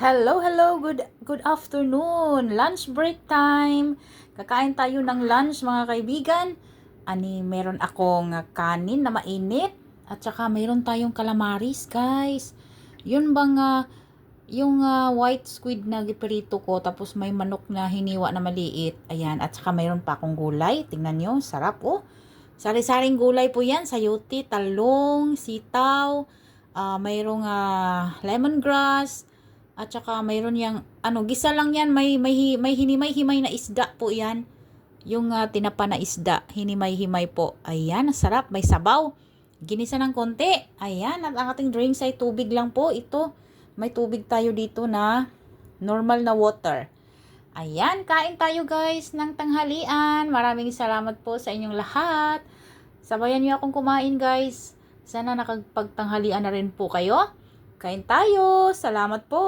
Hello, hello, good good afternoon. Lunch break time. Kakain tayo ng lunch mga kaibigan. Ani, meron akong kanin na mainit at saka meron tayong calamaris, guys. Yun bang ah, yung ah, white squid na giprito ko tapos may manok na hiniwa na maliit. Ayan, at saka meron pa akong gulay. Tingnan nyo, sarap oh. Sari-saring gulay po yan, sayuti, talong, sitaw, ah mayroong ah, lemongrass, at saka mayroon yang ano, gisa lang yan, may may may hinimay-himay na isda po 'yan. Yung ah, tinapa na isda, hinimay-himay po. Ayan, sarap, may sabaw. Ginisa ng konti. Ayan, at ang ating drinks ay tubig lang po. Ito, may tubig tayo dito na normal na water. Ayan, kain tayo guys ng tanghalian. Maraming salamat po sa inyong lahat. Sabayan niyo akong kumain guys. Sana nakagpagtanghalian na rin po kayo. Kain tayo. Salamat po.